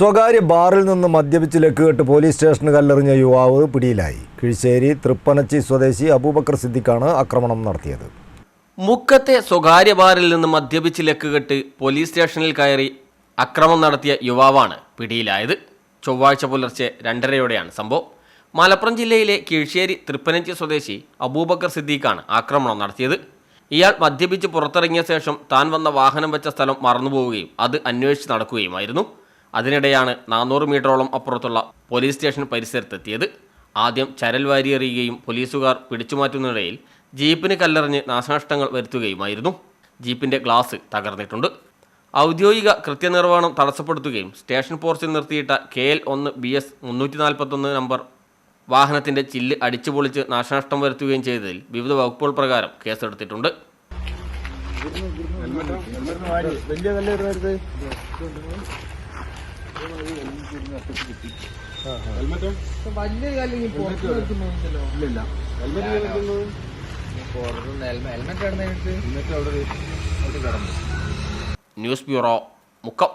സ്വകാര്യ ബാറിൽ നിന്ന് മദ്യപിച്ച് ലക്കുകെട്ട് പോലീസ് സ്റ്റേഷന് കല്ലെറിഞ്ഞ യുവാവ് പിടിയിലായി. കിഴിശ്ശേരി തൃപ്പനച്ചി സ്വദേശി അബൂബക്കർ സിദ്ദിഖാണ് ആക്രമണം നടത്തിയത്. മുക്കത്തെ സ്വകാര്യ ബാറിൽ നിന്ന് മദ്യപിച്ച് ലക്കുകെട്ട് പോലീസ് സ്റ്റേഷനിൽ കയറി അക്രമം നടത്തിയ യുവാവാണ് പിടിയിലായത്. ചൊവ്വാഴ്ച പുലർച്ചെ രണ്ടരയോടെയാണ് സംഭവം. മലപ്പുറം ജില്ലയിലെ കിഴിശ്ശേരി തൃപ്പനച്ചി സ്വദേശി അബൂബക്കർ സിദ്ദീഖാണ് ആക്രമണം നടത്തിയത്. ഇയാൾ മദ്യപിച്ച് പുറത്തിറങ്ങിയ ശേഷം താൻ വന്ന വാഹനം വെച്ച സ്ഥലം മറന്നുപോവുകയും അത് അന്വേഷിച്ച് നടക്കുകയുമായിരുന്നു. അതിനിടെയാണ് നാനൂറ് മീറ്ററോളം അപ്പുറത്തുള്ള പോലീസ് സ്റ്റേഷൻ പരിസരത്തെത്തിയത്. ആദ്യം ചരൽ വാരിയെറിയുകയും പോലീസുകാർ പിടിച്ചുമാറ്റുന്നതിനിടയിൽ ജീപ്പിന് കല്ലെറിഞ്ഞ് നാശനഷ്ടങ്ങൾ വരുത്തുകയുമായിരുന്നു. ജീപ്പിന്റെ ഗ്ലാസ് തകർന്നിട്ടുണ്ട്. ഔദ്യോഗിക കൃത്യനിർവഹണം തടസ്സപ്പെടുത്തുകയും സ്റ്റേഷൻ പോർച്ചിൽ നിർത്തിയിട്ട കെ എൽ ഒന്ന് ബി എസ് മുന്നൂറ്റി നാൽപ്പത്തൊന്ന് നമ്പർ വാഹനത്തിന്റെ ചില്ല് അടിച്ചുപൊളിച്ച് നാശനഷ്ടം വരുത്തുകയും ചെയ്തതിൽ വിവിധ വകുപ്പുകൾ പ്രകാരം കേസെടുത്തിട്ടുണ്ട്. വലിയ പുറത്ത് വെക്കുന്നല്ലോ ഹെൽമെറ്റ് കിടന്നിട്ട് ന്യൂസ് ബ്യൂറോ മുക്കം.